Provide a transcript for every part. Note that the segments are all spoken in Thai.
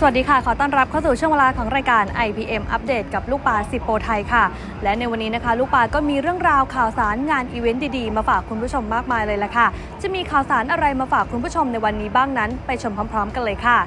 สวัสดีค่ะ ขอต้อนรับเข้าสู่ช่วงเวลาของรายการ IPM อัปเดตกับลูกปลาสิบโปรไทยค่ะ และในวันนี้นะคะ ลูกปลาก็มีเรื่องราวข่าวสารงานอีเวนต์ดีๆ มาฝากคุณผู้ชมมากมายเลยละค่ะ จะมีข่าวสารอะไรมาฝากคุณผู้ชมในวันนี้บ้างนั้น ไปชมพร้อม ๆ กันเลยค่ะ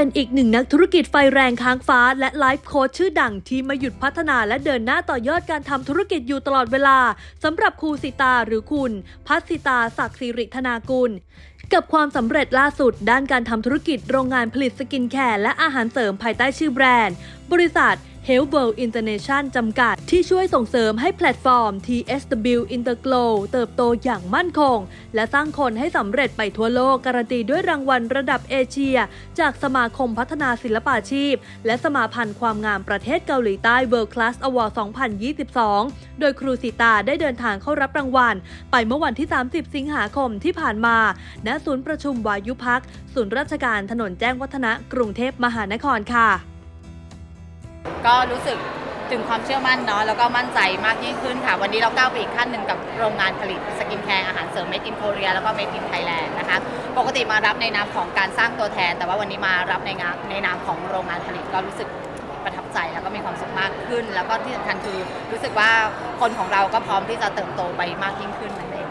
เป็นอีกหนึ่งนักธุรกิจไฟแรงค้างฟ้า และไลฟ์โค้ชชื่อดังที่มาหยุดพัฒนาและเดินหน้าต่อยอดการทำธุรกิจอยู่ตลอดเวลาสำหรับครูสิตาหรือคุณพัสสิตาศักดิ์สิริธนากุลกับความสำเร็จล่าสุดด้านการทำธุรกิจโรงงานผลิตสกินแคร์และอาหารเสริมภายใต้ชื่อแบรนด์ บริษัท Health World International จำกัด ที่ช่วยส่งเสริมให้แพลตฟอร์ม TSW Interglow เติบโตอย่างมั่นคง และสร้างคนให้สำเร็จไปทั่วโลกการันตีด้วยรางวัลระดับเอเชีย จากสมาคมพัฒนาศิลปาชีพ และสมาพันธ์ความงามประเทศเกาหลีใต้ World Class Award 2022 โดยครูสีตาได้เดินทางเข้ารับรางวัล ไปเมื่อวันที่ 30 สิงหาคมที่ผ่านมา ณ ศูนย์ประชุมวายุพัก ศูนย์ราชการถนนแจ้งวัฒนะ กรุงเทพมหานครค่ะ ก็รู้สึกถึงความเชื่อมั่นเนาะแล้วก็มั่นใจมากยิ่งขึ้นค่ะ วันนี้เราก้าวไปอีกขั้นหนึ่งกับโรงงานผลิตสกินแคร์อาหารเสริม Made in Korea แล้วก็ Made in Thailand นะคะ ปกติมารับในนามของการสร้างตัวแทน แต่ว่าวันนี้มารับในงานในนามของโรงงานผลิตก็รู้สึกประทับใจแล้วก็มีความสุขมากขึ้น แล้วก็ที่สำคัญคือรู้สึกว่าคนของเราก็พร้อมที่จะเติบโตไปมากยิ่งขึ้นนั่นเอง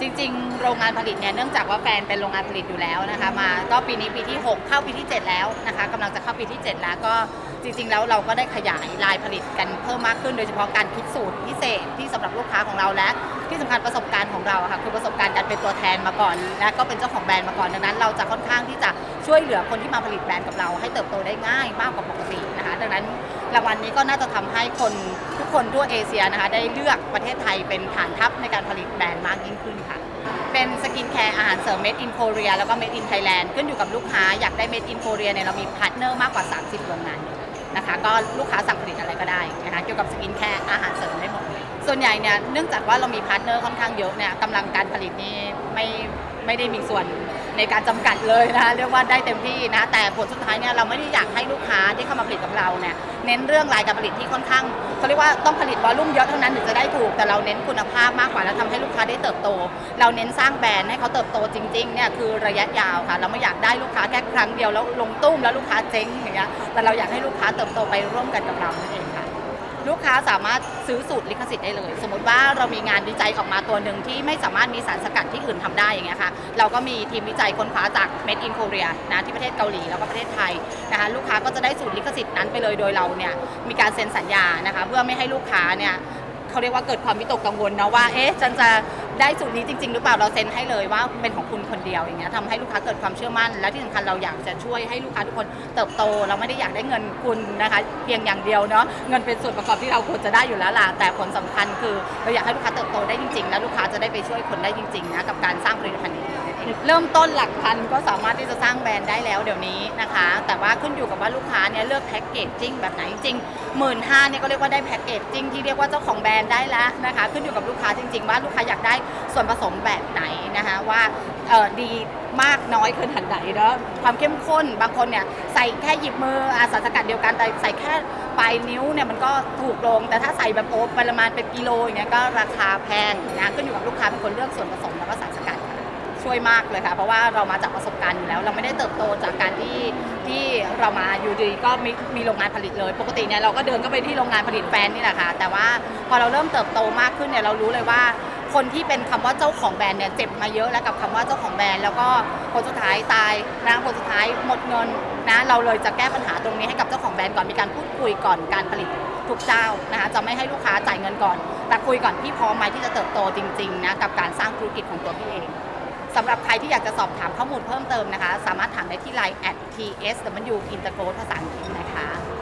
จริงๆ โรงงานผลิตเนี่ยเนื่องจากว่าแฟนเป็นโรงงานผลิตอยู่แล้วนะคะมาก็ปีนี้ปีที่ 6 เข้าปีที่ 7 แล้วนะคะกำลังจะเข้าปีที่ 7 แล้วก็ จริงๆ แล้วเราก็ได้ขยายลายผลิตกันเพิ่มมากขึ้นโดยเฉพาะการคิดสูตรพิเศษที่สำหรับลูกค้าของเราและ ที่สำคัญประสบการณ์ของเราค่ะคือประสบการณ์การเป็นตัวแทนมาก่อน และก็เป็นเจ้าของแบรนด์มาก่อนดังนั้น เราจะค่อนข้างที่จะช่วยเหลือคนที่มาผลิตแบรนด์กับเรา ให้เติบโตได้ง่ายมากกว่าปกตินะคะดังนั้นรางวัลนี้ก็น่าจะทำให้คนทุกคนทั่วเอเชียนะคะได้เลือกประเทศไทยเป็นฐานทัพในการผลิตแบรนด์มากยิ่งขึ้นค่ะเป็นสกินแคร์อาหารเสริม Made in Korea แล้วก็ Made in Thailand ขึ้นอยู่กับลูกค้าอยากได้ Made in Korea เนี่ยเรามีพาร์ทเนอร์มากกว่า 30 โรงงาน นะคะ ก็ลูกค้าสั่งผลิตอะไรก็ได้นะคะเกี่ยวกับสกินแคร์อาหารเสริมได้หมดเลยส่วนใหญ่เนี่ยเนื่องจากว่าเรามีพาร์ทเนอร์ค่อนข้างเยอะเนี่ยกำลังการผลิตนี่ไม่ไม่ได้มีส่วน ในการจำกัดเลยนะคะเรียกว่าได้เต็มที่นะแต่ผลสุดท้ายเนี่ยเราไม่ได้อยากให้ลูกค้าที่เข้ามาผลิตกับเราเนี่ยเน้นเรื่องรายการผลิตที่ค่อนข้างเขาเรียกว่าต้องผลิตวอลลุ่มเยอะเท่านั้นถึงจะได้ถูกแต่เราเน้นคุณภาพมากกว่าแล้วทำให้ลูกค้าได้เติบโต เราเน้นสร้างแบรนด์ให้เขาเติบโตจริงๆเนี่ยคือระยะยาวค่ะ เราไม่อยากได้ลูกค้าแค่ครั้งเดียวแล้วลงตุ้มแล้วลูกค้าเจ๊งอย่างเงี้ยแต่เราอยากให้ลูกค้าเติบโตไปร่วมกันกับเรานั่นเองค่ะ ลูกค้าสามารถซื้อสูตรลิขสิทธิ์ได้เลย สมมติว่าเรามีงานวิจัยออกมาตัวหนึ่งที่ไม่สามารถมีสารสกัดที่อื่นทำได้อย่างเงี้ยค่ะเราก็มีทีมวิจัยค้นคว้าจาก Made in Korea นะที่ประเทศเกาหลีแล้วก็ประเทศไทยนะคะลูกค้าก็จะได้สูตรลิขสิทธิ์นั้นไปเลยโดยเราเนี่ยมีการเซ็นสัญญานะคะเพื่อไม่ให้ลูกค้าเนี่ยเขาเรียกว่าเกิดความวิตกกังวลนะว่าเอ๊ะฉันจะ ได้สูตรนี้จริง ๆ หรือเปล่าเราเซ็นให้เลยว่าเป็นของคุณคนเดียวอย่างเงี้ยทำให้ลูกค้าเกิดความเชื่อมั่น และที่สำคัญเราอยากจะช่วยให้ลูกค้าทุกคนเติบโต เราไม่ได้อยากได้เงินคุณนะคะ เพียงอย่างเดียวเนาะเงินเป็นส่วนประกอบที่เราควรจะได้อยู่แล้วล่ะแต่ผลสำคัญคือเราอยากให้ลูกค้าเติบโตได้จริง ๆ และลูกค้าจะได้ไปช่วยคนได้จริงๆนะกับการสร้างผลิตภัณฑ์นี้ เริ่มต้นหลักพันก็สามารถที่จะสร้างแบรนด์ได้แล้วเดี๋ยวนี้นะคะ แต่ว่าขึ้นอยู่กับว่าลูกค้าเนี่ยเลือกแพ็กเกจจิ้งแบบไหนจริงหมื่นห้าเนี่ยก็เรียกว่าได้แพ็กเกจจิ้งที่เรียกว่าเจ้าของแบรนด์ได้แล้วนะคะ ขึ้นอยู่กับลูกค้าจริง ๆ ว่าลูกค้าอยากได้ส่วนผสมแบบไหนนะคะว่าเออดีมากน้อยขนาดไหนเนาะความเข้มข้นบางคนเนี่ยใส่แค่หยิบมืออาสารสกัดเดียวกันแต่ใส่แค่ปลายนิ้วเนี่ยมันก็ถูกลง แต่ถ้าใส่แบบโอ้ปริมาณเป็นกิโลอย่างเงี้ยก็ราคาแพงนะขึ้นอยู่กับลูกค้าเป็นคนเลือกส่วนผสมแล้วก็สารสกัด ช่วยมากเลยค่ะ เพราะว่าเรามาจากประสบการณ์อยู่แล้ว เราไม่ได้เติบโตจากการที่ที่เรามาอยู่ดีก็มีมีโรงงานผลิตเลย ปกติเนี่ยเราก็เดินก็ไปที่โรงงานผลิตแฟนนี่แหละค่ะ แต่ว่าพอเราเริ่มเติบโตมากขึ้นเนี่ยเรารู้เลยว่าคนที่เป็นคำว่าเจ้าของแบรนด์เนี่ยเจ็บมาเยอะแล้วกับคำว่าเจ้าของแบรนด์แล้วก็ผลสุดท้ายตายนะผลสุดท้ายหมดเงินนะเราเลยจะแก้ปัญหาตรงนี้ให้กับเจ้าของแบรนด์ก่อนมีการพูดคุยก่อนการผลิตทุกเจ้านะคะจะไม่ให้ลูกค้าจ่ายเงินก่อน แต่คุยก่อนพี่พร้อมไหมที่จะเติบโตจริงๆนะกับการสร้างธุรกิจของตัวพี่เอง สำหรับใครที่อยากจะสอบถามข้อมูลเพิ่มเติมนะคะ สามารถถามได้ที่ line at tsw intergo ภาษาอังกฤษนะคะ